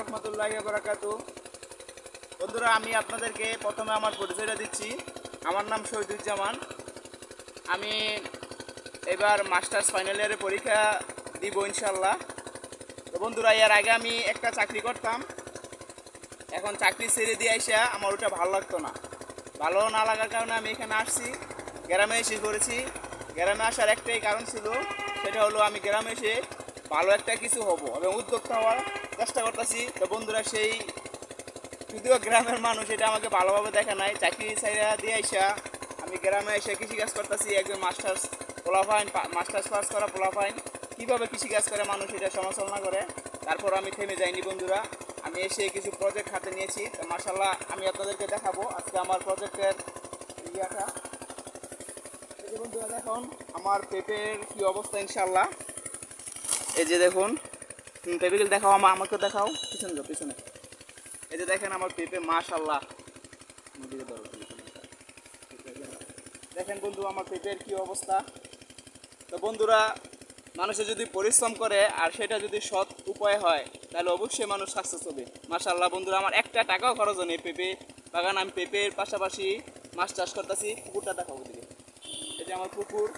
রহমতুল্লাহ বারাকাতু বন্ধুরা, আমি আপনাদেরকে প্রথমে আমার পরিচয়টা দিচ্ছি। আমার নাম শহীদুজ্জামান। আমি এবার মাস্টার্স ফাইনাল ইয়ারে পরীক্ষা দিব ইনশাল্লাহ তো বন্ধুরা, এর আগে আমি একটা চাকরি করতাম। এখন চাকরি ছেড়ে দিয়ে আইসা আমার ওটা ভালো লাগতো না। ভালো না লাগার কারণে আমি এখানে আসছি। গ্রামে এসে করেছি গ্রামে আসার একটাই কারণ ছিল, সেটা হলো আমি গ্রামে এসে ভালো একটা কিছু হব। এবং উদ্যোক্তা হওয়ার চেষ্টা করতেছি। তো বন্ধুরা, সেই যদিও গ্রামের মানুষ, এটা আমাকে ভালোভাবে দেখা নাই। চাকরি চাইরা দিয়ে আইসা আমি গ্রামে এসে কৃষিকাজ করতেছি। একজন মাস্টার্স পোলাফাইন মাস্টার্স পাস করা পোলাফাইন। কীভাবে কৃষিকাজ করে মানুষ, এটা সমালোচনা করে। তারপর আমি থেমে যাইনি, বন্ধুরা। আমি এসে কিছু প্রজেক্ট হাতে নিয়েছি। তো মাসাল্লাহ আমি আপনাদেরকে দেখাবো আজকে আমার প্রজেক্টের ইয়াটা। বন্ধুরা, দেখুন, আমার পেটের কী অবস্থা ইনশাল্লাহ এই যে দেখুন পেঁপেগুলো দেখাও আমা আমাকে দেখাও। পিছনে যাও, পিছনে। এই যে দেখেন আমার পেঁপে মাশাল্লাহ দেখেন বন্ধু, আমার পেঁপের কি অবস্থা? তো বন্ধুরা, মানুষে যদি পরিশ্রম করে আর সেটা যদি সৎ উপায় হয়, তাহলে অবশ্যই মানুষ সাকসেস হবে। মাশাল্লাহ বন্ধুরা, আমার একটা টাকাও খরচ হয়নি পেঁপে। বাগান, আমি পেঁপের পাশাপাশি মাছ চাষ করতেছি, পুকুরটা দেখাবো দিকে যে আমার পুকুর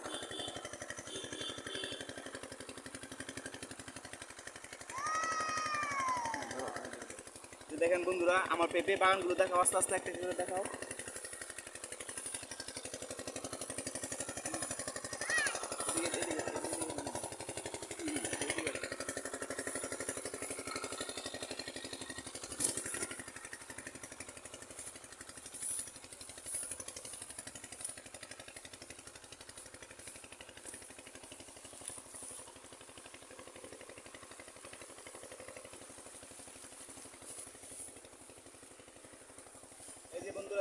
দেখেন বন্ধুরা আমার পেঁপে বাগানগুলো দেখাও আস্তে আস্তে একটা করে দেখাও।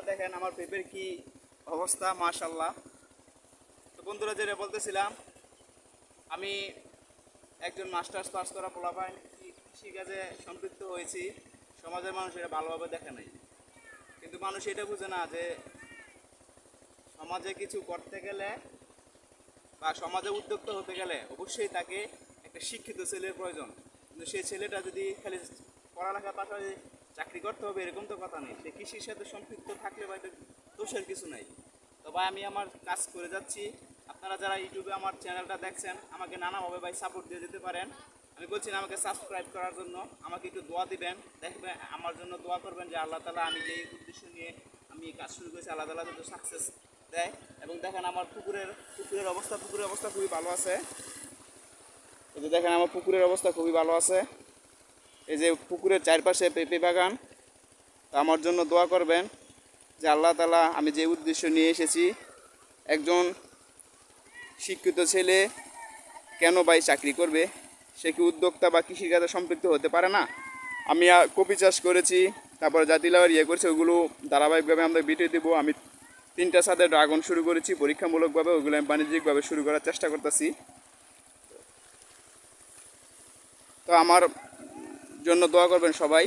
দেখেন আমার পেঁপের কি অবস্থা মাশাল্লাহ তো বন্ধুরা যেটা বলতেছিলাম, আমি একজন মাস্টার্স পাস করা পোলাপাইন কৃষিকাজে সম্পৃক্ত হয়েছি। সমাজের মানুষ এটা ভালোভাবে দেখে নাই। কিন্তু মানুষ এটা বুঝে না যে সমাজে কিছু করতে গেলে বা সমাজে উদ্যোক্তা হতে গেলে অবশ্যই তাকে একটা শিক্ষিত ছেলের প্রয়োজন। কিন্তু সেই ছেলেটা যদি খালি পড়ালেখার পাশাপাশি চাকরি করতে হবে এরকম তো কথা নেই। সে কৃষির সাথে সম্পৃক্ত থাকলে বা এটা দোষের কিছু নাই। তো ভাই আমি আমার কাজ করে যাচ্ছি। আপনারা যারা ইউটিউবে আমার চ্যানেলটা দেখছেন, আমাকে নানাভাবে ভাই সাপোর্ট দিয়ে যেতে পারেন। আমি বলছি আমাকে সাবস্ক্রাইব করার জন্য। আমাকে একটু দোয়া দিবেন। দেখবেন, আমার জন্য দোয়া করবেন যে আল্লাহ তালা আমি যে উদ্দেশ্য নিয়ে আমি কাজ শুরু করেছি, আল্লাহ তালা যদি সাকসেস দেয়। এবং দেখেন আমার পুকুরের পুকুরের অবস্থা পুকুরের অবস্থা খুবই ভালো আছে। দেখেন, আমার পুকুরের অবস্থা খুবই ভালো আছে। এই যে পুকুরের চারপাশে পেঁপে বাগান, তো আমার জন্য দোয়া করবেন যে আল্লাহ তালা আমি যে উদ্দেশ্য নিয়ে এসেছি, একজন শিক্ষিত ছেলে কেন ভাই চাকরি করবে? সে কি উদ্যোক্তা বা কৃষিকাজে সম্পৃক্ত হতে পারে না? আমি কপি চাষ করেছি, তারপরে জাতিলাওয়ার ইয়ে করেছি, ওগুলো ধারাবাহিকভাবে আমরা ভিডিও দেবো। আমি তিনটা সাথে ড্রাগন শুরু করেছি, পরীক্ষামূলকভাবে, ওগুলো আমি বাণিজ্যিকভাবে শুরু করার চেষ্টা করতেছি। তো আমার জন্য দোয়া করবেন সবাই।